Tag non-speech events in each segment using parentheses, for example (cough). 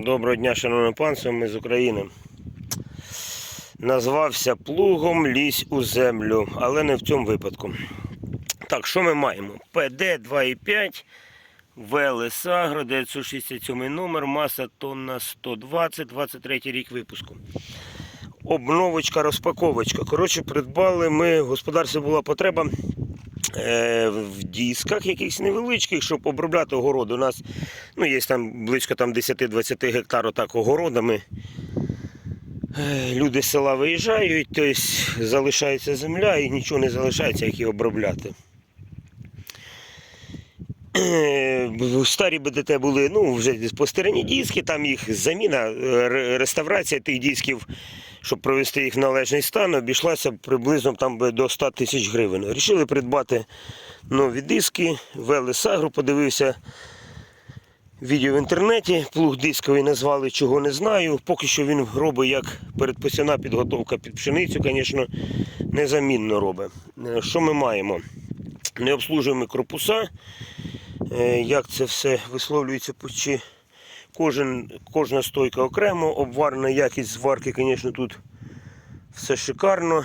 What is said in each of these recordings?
Доброго дня, шановне панство, ми з України. Назвався плугом лізь у землю, але не в цьому випадку. Так, що ми маємо? ПД 2,5, ВЛС Агро, 967 номер, маса тонна 120, 23 рік випуску. Обновочка, розпаковочка. Коротше, придбали ми, в господарстві була потреба в дисках якихось невеличких, щоб обробляти огород. У нас ну, є там близько там, 10-20 гектар отак огородами. Е, Люди з села виїжджають, тобто залишається земля і нічого не залишається, як її обробляти. Е, Старі БДТ були ну, вже постирані диски, там їх заміна, е, реставрація тих дисків, щоб провести їх в належний стан, обійшлася приблизно там би до 100 тисяч гривень. Рішили придбати нові диски, вели сагру, подивився відео в інтернеті, плуг дисковий назвали, чого не знаю. Поки що він робить як передпосяна підготовка під пшеницю, звісно, незамінно робить. Е, Що ми маємо? Не обслужуємо корпуса. Е, Як це все висловлюється чи Кожен, кожна стойка окремо, обварена якість зварки, звісно, тут все шикарно.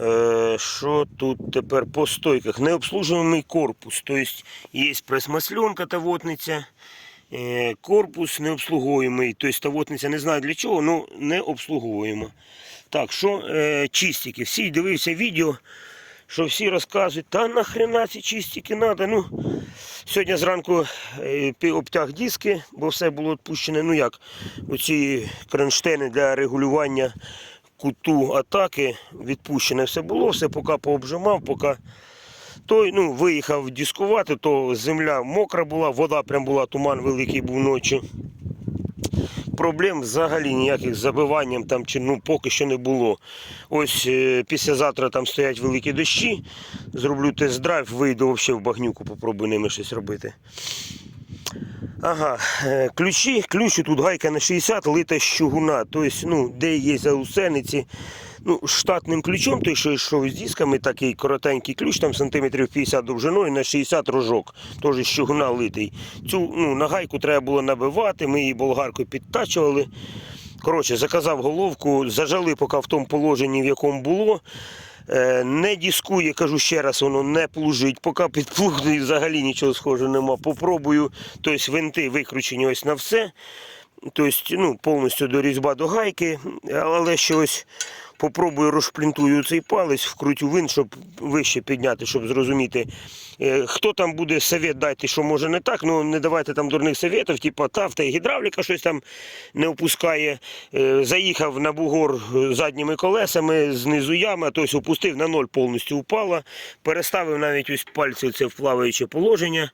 Е, Що тут тепер по стойках? Необслужуємий корпус. Тобто є прес-масленка та вотниця. е, Корпус необслуговуємий. Тобто та вотниця не знаю для чого, але не обслуговуємо. Так, що е, чистики. Всі дивився відео, що всі розказують, та нахрена ці чистики треба. Ну, Сьогодні зранку е, обтяг диски, бо все було відпущене. Ну як, оці кронштейни для регулювання куту атаки відпущене все було, все поки пообжимав, поки той ну, виїхав дискувати, то земля мокра була, вода прям була, туман великий був ночі. Проблем взагалі ніяких з забиванням там чи ну поки що не було. Ось е, післязавтра там стоять великі дощі. Зроблю тест-драйв, вийду взагалі в багнюку, попробую ними щось робити. Ага, ключі, ключі, тут гайка на 60, лита з чугуна. Тобто, ну, де є заусениці. Ну, штатним ключом, той, що йшов з дисками, такий коротенький ключ, там сантиметрів 50 довжиною на 60 рожок, теж з литий. Цю ну, на гайку треба було набивати, ми її болгаркою підтачували. Коротше, заказав головку, зажали поки в тому положенні, в якому було. Е, Не дискує, кажу ще раз, воно не плужить. Поки підплугне, взагалі нічого схожого нема. Попробую, тобто винти викручені ось на все. Тобто, ну, повністю до різьба до гайки, але ще ось попробую розшплінтую цей палець, вкрутю винт, щоб вище підняти, щоб зрозуміти. Е, Хто там буде совет дайте, що може не так, ну не давайте там дурних советів, типу тафта і гідравліка щось там не опускає. Е, Заїхав на бугор е, задніми колесами, знизу яма, тобто опустив на ноль повністю упала. Переставив навіть ось пальці це в плаваюче положення.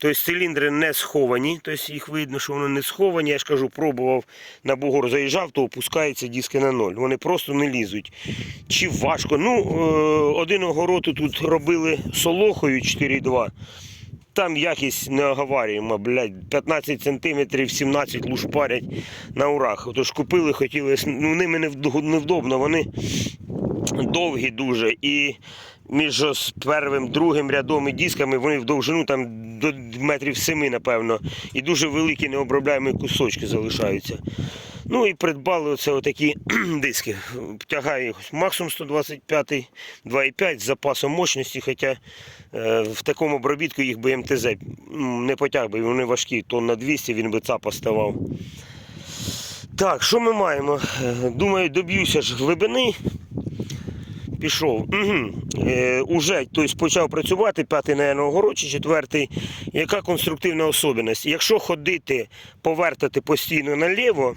Тобто циліндри не сховані, тобто їх видно, що вони не сховані. Я ж кажу, пробував на бугор заїжджав, то опускаються диски на ноль. Вони просто не лізуть. Чи важко? Ну, е, один огород тут робили солохою 4,2. Там якість не оговарюємо, блядь, 15 сантиметрів, 17 луж парять на урах. Отож купили, хотіли, ну ними невдобно, вони довгі дуже. І між первим, другим рядом і дисками вони в довжину там до метрів семи, напевно. І дуже великі необробляємі кусочки залишаються. Ну і придбали оце отакі (clears throat) диски. Тягає максимум 125, 2,5 з запасом мощності, хоча е, в такому обробітку їх би МТЗ не потяг би, вони важкі, тонн на 200, він би цапа ставав. Так, що ми маємо? Е, Думаю, доб'юся ж глибини. Пішов. Е, уже тобто, почав працювати, п'ятий, наверное, огород чи четвертий. Яка конструктивна особливість? Якщо ходити, повертати постійно наліво,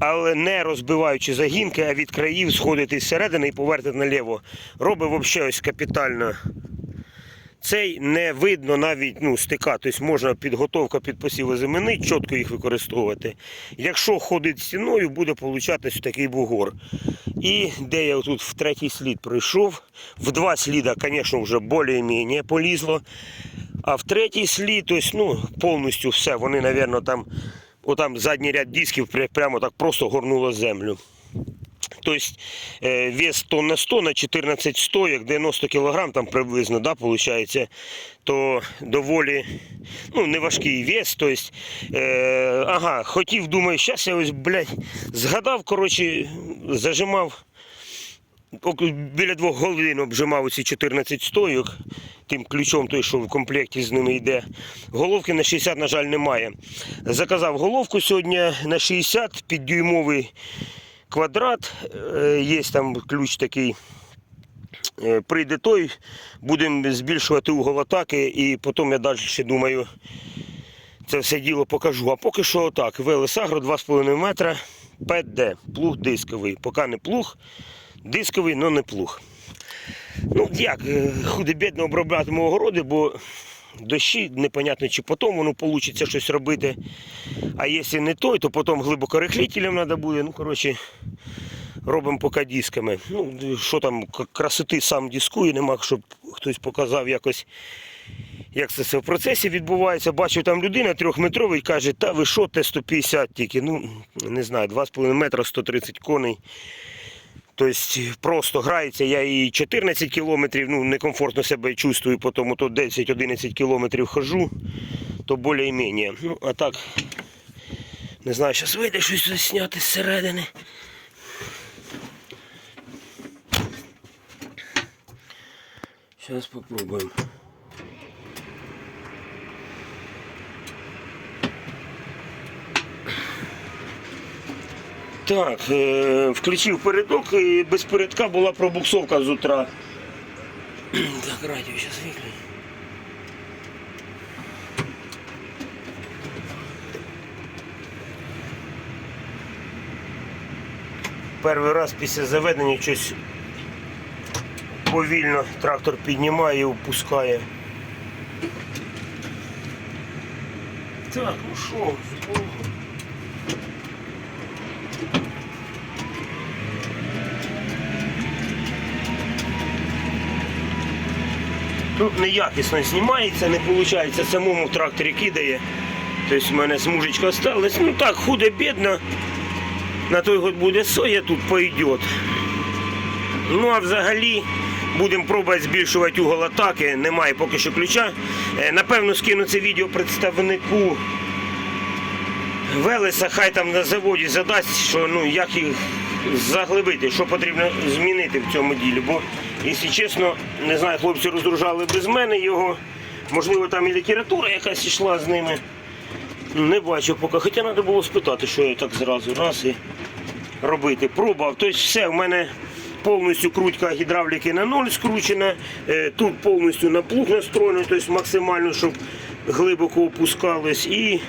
але не розбиваючи загінки, а від країв сходити зсередини і повертати наліво, робить взагалі ось капітально. Цей не видно навіть ну, стика, тобто можна підготовка під посіви зимини, чітко їх використовувати. Якщо ходить стіною, буде получатись такий бугор. І де я тут в третій слід пройшов, в два сліда, звісно, вже більш-менш полізло. А в третій слід, тобто, ну, повністю все, вони, мабуть, там, отам задній ряд дисків прямо так просто горнуло землю. Тобто вес тонн на 100 на 14 стоїк, 90 кг там приблизно, да, виходить, то доволі ну, неважкий вес. Тобто, е, ага, хотів, думаю, зараз я ось, блядь, згадав, коротше, зажимав. Біля двох годин обжимав ці 14 стойок, тим ключом той, що в комплекті з ними йде. Головки на 60, на жаль, немає. Заказав головку сьогодні на 60 піддюймовий квадрат. Е, Є там ключ такий. Е, Прийде той, будемо збільшувати угол атаки і потім я далі ще думаю, це все діло покажу. А поки що так, Велес Агро 2,5 метра, ПД, плуг дисковий. Поки не плуг, дисковий, але не плуг. Ну, як, е, худе-бідно оброблятиму огороди, бо дощі, непонятно, чи потім воно вийде щось робити. А якщо не той, то потім глибокорихлітелем треба буде. Ну, коротше, робимо поки дисками. Ну, що там, красоти сам дискую, нема, щоб хтось показав якось, як це все в процесі відбувається. Бачив там людина трьохметровий, каже, та ви що, Т-150 тільки. Ну, не знаю, 2,5 метра, 130 коней. Тобто просто грається, я і 14 кілометрів, ну некомфортно себе чувствую, тому то 10-11 кілометрів хожу, то більш менше Ну, а так, не знаю, зараз вийде щось засняти зсередини. Зараз спробуємо. Так, е, включив передок і без передка була пробуксовка з утра. Так, радіо зараз виключу. Перший раз після заведення щось повільно трактор піднімає і опускає. Так, ну що, Тут неякісно знімається, не виходить, самому тракторі кидає. Тобто в мене смужечка осталась. Ну так, худо бідно. На той год буде соя, тут пойдет. Ну а взагалі будемо пробувати збільшувати угол атаки. Немає поки що ключа. Е, Напевно, скину це відео представнику Велеса, хай там на заводі задасть, що ну як їх заглибити, що потрібно змінити в цьому ділі. Бо, якщо чесно, не знаю, хлопці розгружали без мене його. Можливо, там і література якась йшла з ними. Не бачу поки. Хоча треба було спитати, що я так зразу раз і робити. Пробував. Тобто все, в мене повністю крутка гідравліки на ноль скручена. Е, Тут повністю на плуг настроєно, тобто максимально, щоб глибоко опускалось. І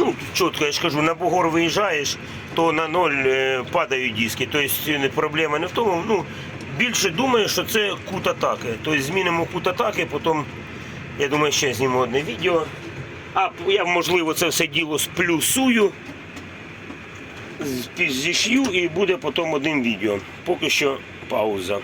ну, чітко, я ж кажу, на бугор виїжджаєш, то на ноль е, падають диски. Тобто проблема не в тому. Ну, більше думаю, що це кут атаки. Тобто змінимо кут атаки, потім, я думаю, ще зніму одне відео. А я, можливо, це все діло сплюсую, з- зішью і буде потім один відео. Поки що пауза.